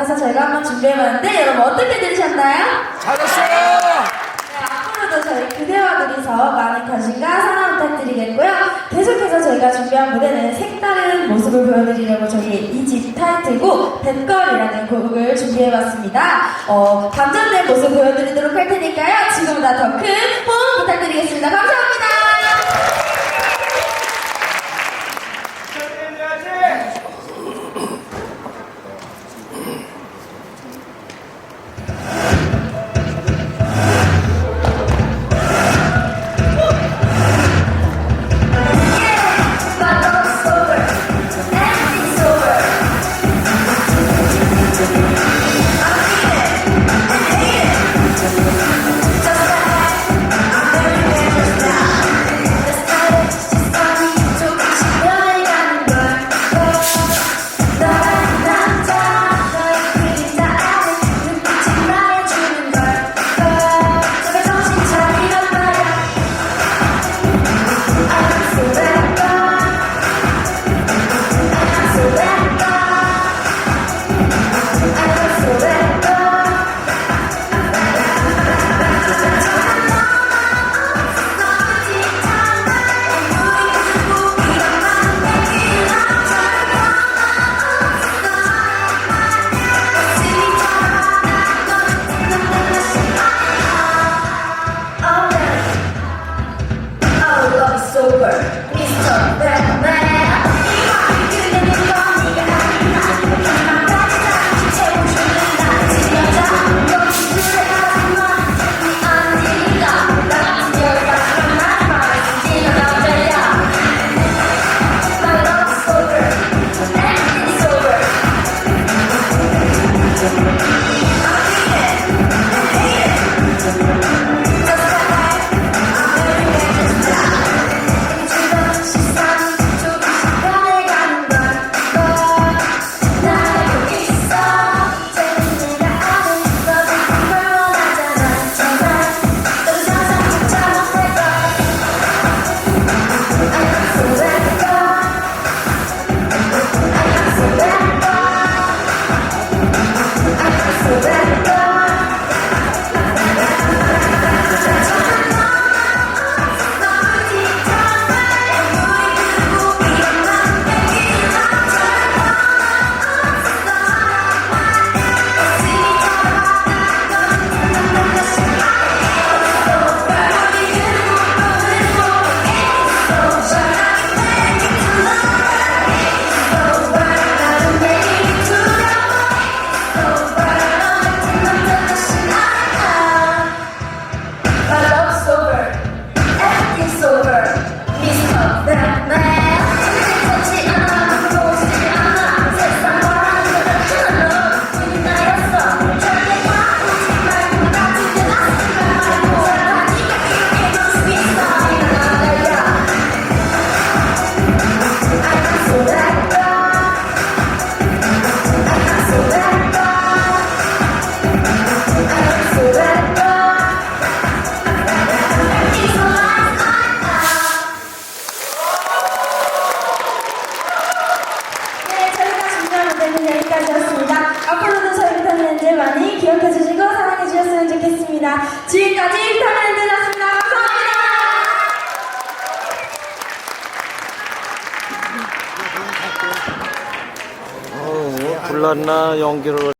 같아서 저희가 한번 준비해봤는데 여러분 어떻게 들으셨나요? 잘했어요. 네, 앞으로도 저희 그대와 둘이서 많은 관심과 사랑 부탁드리겠고요. 계속해서 저희가 준비한 무대는 색다른 모습을 보여드리려고 저희 2집 타이틀곡 뱃걸이라는 곡을 준비해봤습니다. 어, 감전된 모습 보여드리도록 할 테니까요. 지금보다 더 큰 호응 부탁드리겠습니다. 감사합니다. Now we got sober, Mr. Batman. 연기를